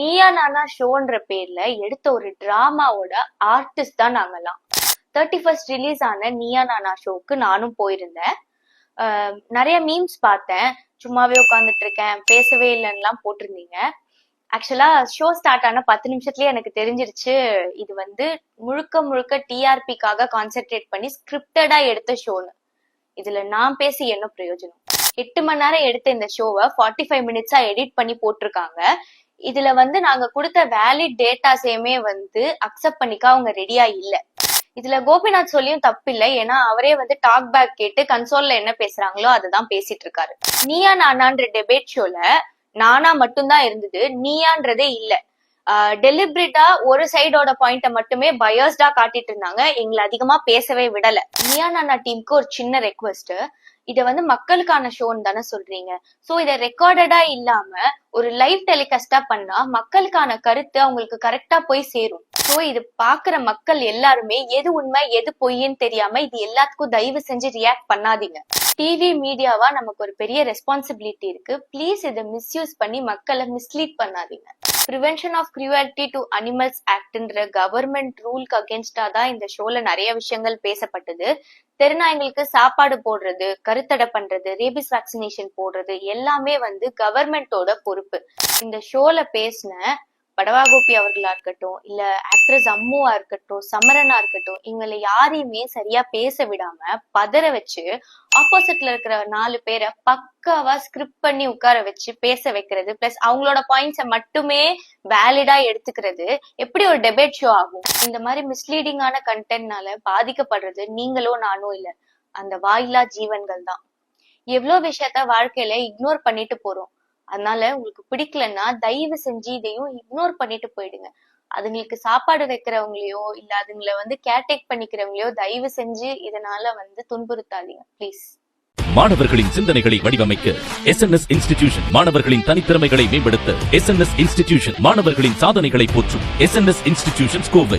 நீயா நானா ஷோன்ற பேர்ல எடுத்த ஒரு டிராமாவோட ஆர்டிஸ்ட் தான் நாங்கெல்லாம். தேர்ட்டி ஃபர்ஸ்ட் ரிலீஸ் ஆன நீயா நானா ஷோக்கு நானும் போயிருந்தேன். நிறைய மீம்ஸ் பார்த்தேன். சும்மாவே உட்காந்துட்டு இருக்கேன் பேசவே இல்லைன்னுலாம் போட்டிருந்தீங்க. ஆக்சுவலா ஷோ ஸ்டார்ட் ஆன பத்து நிமிஷத்துலயே எனக்கு தெரிஞ்சிருச்சு. இது வந்து முழுக்க முழுக்க டிஆர்பிக்காக கான்சென்ட்ரேட் பண்ணி ஸ்கிரிப்டடா எடுத்த ஷோன்னு. இதுல நான் பேசி என்ன பிரயோஜனம்? எட்டு மணி நேரம் எடுத்த இந்த ஷோவை ஃபார்ட்டி ஃபைவ் மினிட்ஸா எடிட் பண்ணி போட்டிருக்காங்க. இதுல வந்து நாங்க கொடுத்த வேலிட் டேட்டாஸையுமே வந்து அக்செப்ட் பண்ணிக்க அவங்க ரெடியா இல்ல. இதுல கோபிநாத் சொல்லியும் தப்பில்லை. ஏன்னா அவரே வந்து டாக் பேக் கேட்டு கன்சோல்ல என்ன பேசுறாங்களோ அதுதான் பேசிட்டு இருக்காரு. நீயா நானான்ற டெபேட் ஷோல நானா மட்டும்தான் இருந்தது. நீயான்றதே இல்ல. டெலிபரேட்டா ஒரு சைடோட பாயிண்ட மட்டுமே பயர்ஸ்டா காட்டிட்டு இருந்தாங்க. எங்களை அதிகமா பேசவே விடல. நீயா நானா டீமுக்கு ஒரு சின்ன ரெக்வஸ்ட் இதை வந்து மக்களுக்கான ஷோன்னு தானே சொல்றீங்க. சோ இதை ரெக்கார்டடா இல்லாம ஒரு லைவ் டெலிகாஸ்டா பண்ணா மக்களுக்கான கருத்து அவங்களுக்கு கரெக்டா போய் சேரும். சோ இது பாக்குற மக்கள் எல்லாருமே எது உண்மை எது பொய்ன்னு தெரியாம இது எல்லாத்துக்கும் தயவு செஞ்சு ரியாக்ட் பண்ணாதீங்க. டிவி மீடியாவா நமக்கு ஒரு பெரிய ரெஸ்பான்சிபிலிட்டி இருக்கு. ப்ளீஸ் இதை மிஸ்யூஸ் பண்ணி மக்களை மிஸ்லீட் பண்ணாதீங்க. Prevention of cruelty to animals ஆக்ட்ன்ற government ரூலுக்கு அகேன்ஸ்டா தான் இந்த ஷோல நிறைய விஷயங்கள் பேசப்பட்டது. தெருநாய்களுக்கு சாப்பாடு போடுறது கருத்தடை பண்றது ரேபிஸ் வேக்சினேஷன் போடுறது எல்லாமே வந்து கவர்மெண்டோட பொறுப்பு. இந்த ஷோல பேசின படவாகோபி அவர்களா இருக்கட்டும் இல்ல ஆக்ட்ரஸ் அம்முவா இருக்கட்டும் சமரனா இருக்கட்டும் இவங்களை யாரையுமே சரியா பேச விடாம பதற வச்சு ஆப்போசிட்ல இருக்கிற நாலு பேரை பக்காவா ஸ்கிரிப்ட் பண்ணி உட்கார வச்சு பேச வைக்கிறது பிளஸ் அவங்களோட பாயிண்ட்ஸை மட்டுமே வேலிடா எடுத்துக்கிறது எப்படி ஒரு டெபேட் ஷோ ஆகும்? இந்த மாதிரி மிஸ்லீடிங்கான கண்டென்ட்னால பாதிக்கப்படுறது நீங்களோ நானோ இல்ல. அந்த வாயிலா ஜீவன்கள் தான். எவ்வளவு விஷயத்த வாழ்க்கையில இக்னோர் பண்ணிட்டு போறோம். அதனால உங்களுக்கு பிடிக்கலன்னா தயவு செஞ்சு இதையும் இக்னோர் பண்ணிட்டு போயிடுங்க. அதுங்களுக்கு சாப்பாடு வைக்கிறவங்களையோ இல்ல அதுங்களை வந்து கேர்டேக் பண்ணிக்கிறவங்களையோ தயவு செஞ்சு இதனால வந்து துன்புறுத்தாதீங்க ப்ளீஸ் மாணவர்களின் சிந்தனைகளை வடிவமைக்க எஸ் என் எஸ் இன்ஸ்டிடியூஷன் மாணவர்களின் தனித்திறமைகளை மேம்படுத்த எஸ் என் எஸ் இன்ஸ்டிடியூஷன் மாணவர்களின் சாதனைகளை போற்றும் S N S institution Kovai